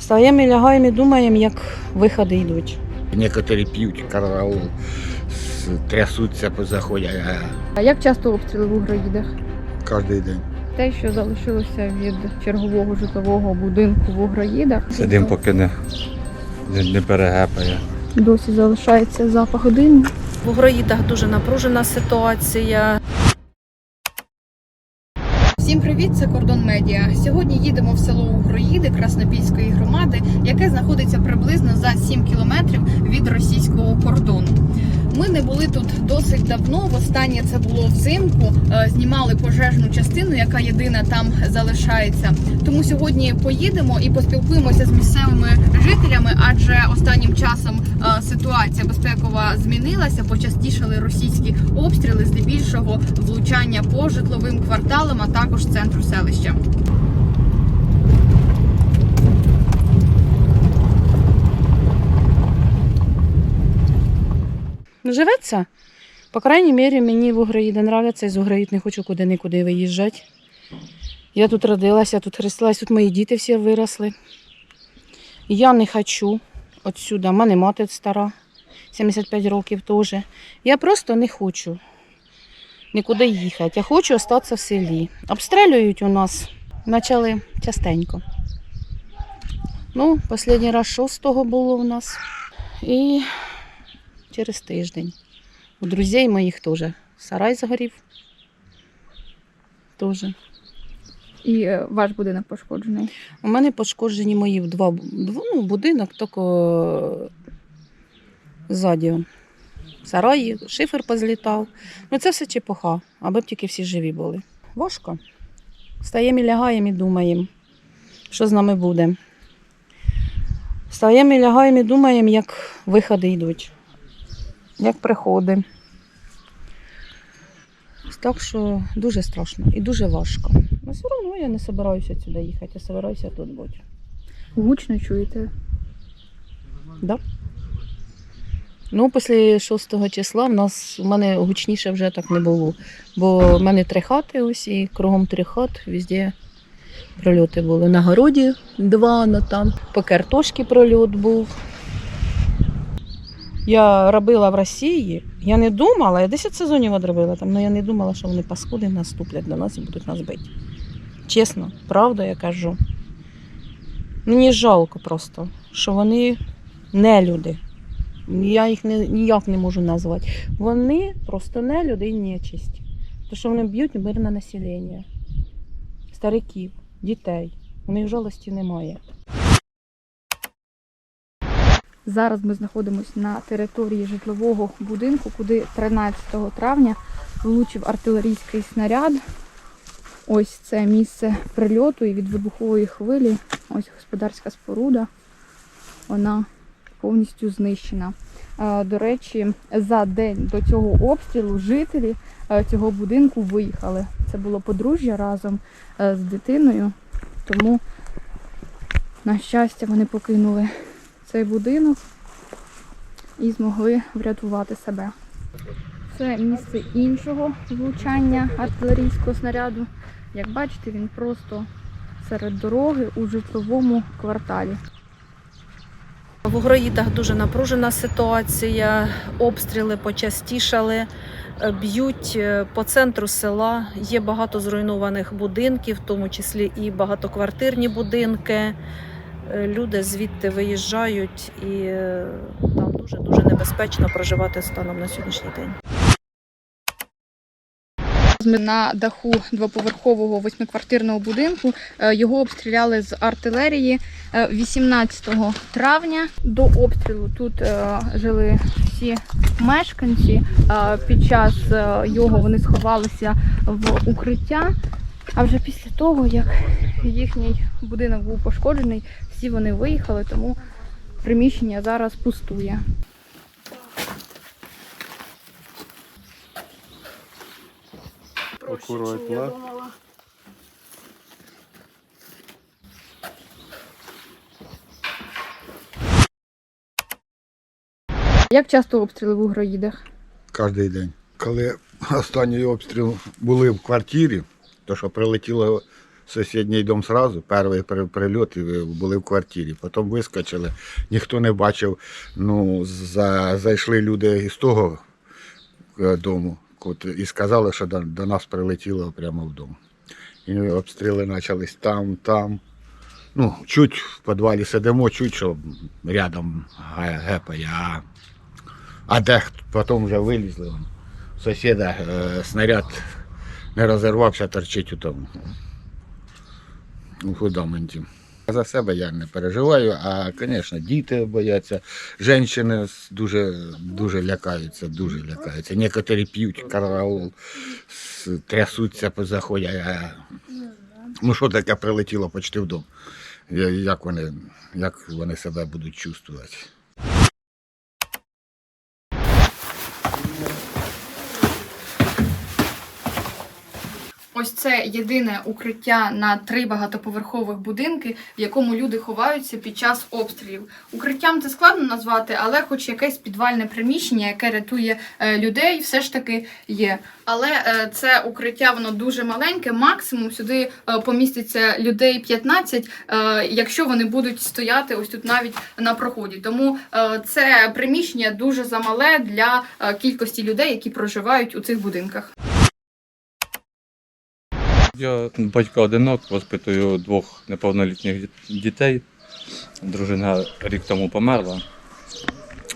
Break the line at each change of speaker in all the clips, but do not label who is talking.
Стаємо і лягаємо і думаємо, як виходи йдуть.
Некоторі п'ють караул, трясуться, заходять а
А як часто обстріли в Угроїдах?
кожен день.
Те, що залишилося від чергового житлового будинку в Угроїдах,
Сидимо, поки не, не, не перегепає.
досі залишається запах диму.
В Угроїдах дуже напружена ситуація.
Всім привіт, це Кордон Медіа. Сьогодні їдемо в село Угроїди Краснопільської громади, яке знаходиться приблизно за 7 кілометрів від російського кордону. Ми не були тут досить давно. Востаннє це було взимку. Е, Знімали пожежну частину, яка єдина там залишається. Тому сьогодні поїдемо і поспілкуємося з місцевими жителями, адже останнім часом е, ситуація безпекова змінилася. Почастішали російські обстріли, здебільшого влучання по житловим кварталам, а також центру селища.
Живеться. По крайній мірі, мені в Уграїді нравиться, і з Уграїд не хочу куди нікуди виїжджати. Я тут родилася, тут хрестилась, тут мої діти всі виросли. Я не хочу отсюди. У мене мати стара, 75 років теж. Я просто не хочу нікуди їхати. Я хочу залишитися в селі. Обстрілюють у нас. Почали частенько. Ну, останній раз 6-го було у нас. І через тиждень. У друзей моїх теж сарай загорів. Теж.
І е, ваш будинок пошкоджений.
У мене пошкоджені мої два, ну, будинок, тільки ззаді. он. Сараї, шифер позлітав. Ну це все чепуха, аби б тільки всі живі були. Важко. Встаємо і лягаємо і думаємо, що з нами буде. Встаємо і лягаємо і думаємо, як виходи йдуть, як приходи. Так що дуже страшно і дуже важко. Ну, все одно я не збираюся сюди їхати, я збираюся тут бути.
Гучно чуєте.
Да? Ну, після 6 числа в нас у мене гучніше вже так не було. Бо в мене три хати ось і кругом три хат, везде прольоти були. На городі два, ну там по картошці прольот був. Я робила в Росії, я не думала, я 10 сезонів відробила там, але я не думала, що вони паскуди наступлять до нас і будуть нас бити. Чесно, правда я кажу. Мені жалко просто, що вони не люди. Я їх не, ніяк не можу назвати. Вони просто не люди і нечисть. Тому що вони б'ють мирне населення, стариків, дітей. У них жалості немає.
Зараз ми знаходимося на території житлового будинку, куди 13 травня влучив артилерійський снаряд. Ось це місце прильоту і від вибухової хвилі. Ось господарська споруда. Вона повністю знищена. Е, До речі, за день до цього обстрілу жителі е, цього будинку виїхали. Це було подружжя разом е, з дитиною. Тому, на щастя, вони покинули цей будинок і змогли врятувати себе. Це місце іншого влучання артилерійського снаряду. Як бачите, він просто серед дороги у житловому кварталі.
В Угроїдах дуже напружена ситуація. Обстріли почастішали, е, б'ють е, по центру села. Є багато зруйнованих будинків, в тому числі і багатоквартирні будинки. Е, Люди звідти виїжджають і е, там дуже дуже небезпечно проживати станом на сьогоднішній день.
На даху двоповерхового восьмиквартирного будинку Е, його обстріляли з артилерії е, 18 травня. До обстрілу тут жили всі мешканці. Під час його вони сховалися в укриття. А вже після того, як їхній будинок був пошкоджений, всі вони виїхали, тому приміщення зараз пустує.
Акуратно.
Як часто обстріли в Угроїдах?
Кожен день. Коли останній обстріл були в квартирі, то що прилетіло сусідній дом сразу, перший прильот і були в квартирі. Потім вискочили, ніхто не бачив. Ну, за, зайшли люди із того е, дому і сказали, що до, до нас прилетіло прямо в дом. І обстріли почались там, там. Ну, чуть в підвалі сидимо, чуть, що рядом гепає, а, а де потім вже вилізли. Сусіда е, снаряд не розірвався, торчить у тому. У фундаменті. За себе я не переживаю, а, звісно, діти бояться, жінки дуже, дуже лякаються, дуже лякаються. Некоторі п'ють караул, трясуться, позаходять. Ну що таке прилетіло почти вдома? Як вони, як вони себе будуть чувствувати?
Це єдине укриття на три багатоповерхових будинки, в якому люди ховаються під час обстрілів. Укриттям це складно назвати, але хоч якесь підвальне приміщення, яке рятує е, людей, все ж таки є. Але е, це укриття воно дуже маленьке. Максимум сюди е, поміститься людей 15, е, якщо вони будуть стояти ось тут навіть на проході. Тому це приміщення дуже замале для кількості людей, які проживають у цих будинках.
Я батько одинок, воспитую двох неповнолітніх дітей. Дружина рік тому померла.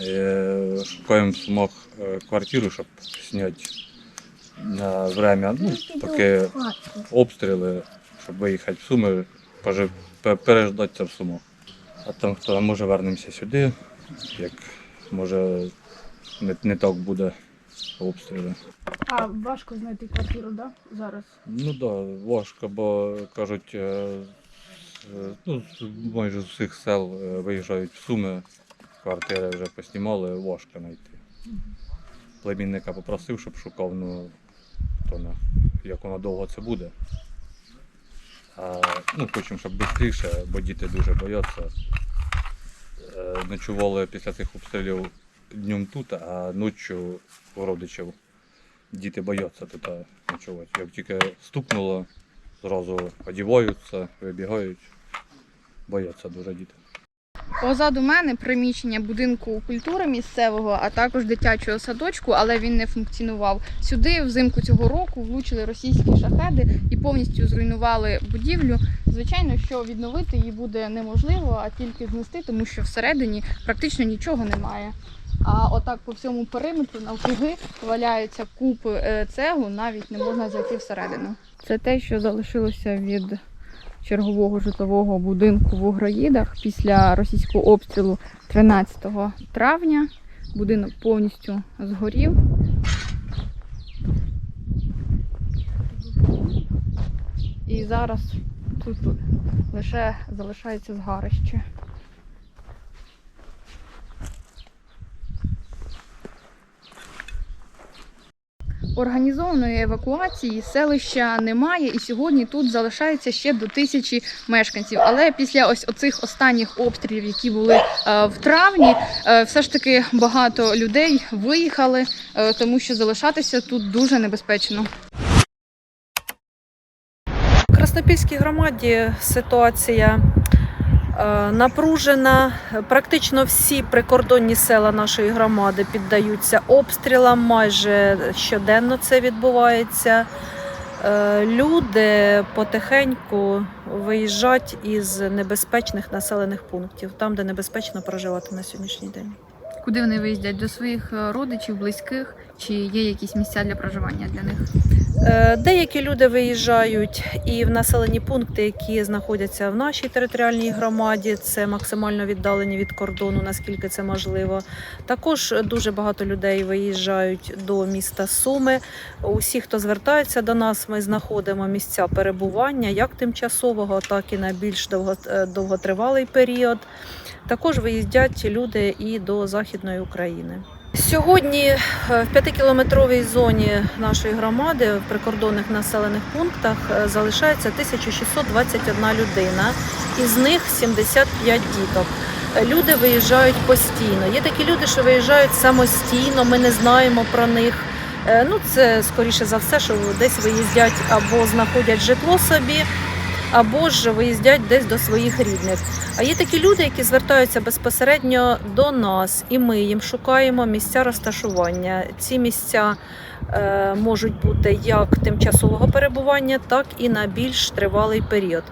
Е, Шукаємо Сумах е, квартиру, щоб зняти на время, ну, поки обстріли, щоб виїхати в Суми, пожив, пе- переждатися в Сумах. А там хто може вернемося сюди, як може не, не так буде обстріли.
А важко знайти квартиру, да? Зараз.
Ну так, да, важко, бо кажуть, е, ну, майже з усіх сел е, виїжджають в Суми, квартири вже поснімали, важко знайти. Племінника попросив, щоб шукав, ну то не, як воно довго це буде. А, ну, хочемо, щоб швидше, бо діти дуже бояться. Е, Ночували після цих обстрілів днем тут, а ночі у родичів діти бояться тут ночувати. Як тільки стукнуло, зразу одіваються, вибігають. Бояться дуже діти.
Позаду мене приміщення будинку культури місцевого, а також дитячого садочку, але він не функціонував. Сюди взимку цього року влучили російські шахеди і повністю зруйнували будівлю. Звичайно, що відновити її буде неможливо, а тільки знести, тому що всередині практично нічого немає. А отак по всьому периметру навкруги валяються купи е, цеглу, навіть не можна зайти всередину. Це те, що залишилося від чергового житлового будинку в Угроїдах після російського обстрілу 13 травня. Будинок повністю згорів. І зараз тут лише залишається згарище. Організованої евакуації селища немає, і сьогодні тут залишається ще до тисячі мешканців. Але після ось оцих останніх обстрілів, які були е, в травні, е, все ж таки багато людей виїхали, е, тому що залишатися тут дуже небезпечно.
В Краснопільській громаді ситуація напружена. Практично всі прикордонні села нашої громади піддаються обстрілам. Майже щоденно це відбувається. Е, Люди потихеньку виїжджають із небезпечних населених пунктів, там, де небезпечно проживати на сьогоднішній день.
Куди вони виїздять? До своїх е, родичів, близьких, чи є якісь місця для проживання для них?
Е, Деякі люди виїжджають і в населені пункти, які знаходяться в нашій територіальній громаді, це максимально віддалені від кордону, наскільки це можливо. Також дуже багато людей виїжджають до міста Суми. Усі, хто звертається до нас, ми знаходимо місця перебування як тимчасового, так і на більш е, довготривалий період. Також виїздять люди і до Західної України. Сьогодні е, в п'ятикілометровій зоні нашої громади в прикордонних населених пунктах е, залишається 1621 людина, із них 75 діток. Е, Люди виїжджають постійно. Є такі люди, що виїжджають самостійно, ми не знаємо про них. Ну, це скоріше за все, що десь виїздять або знаходять житло собі. Або ж виїздять десь до своїх рідних. А є такі люди, які звертаються безпосередньо до нас, і ми їм шукаємо місця розташування. Ці місця е, можуть бути як тимчасового перебування, так і на більш тривалий період.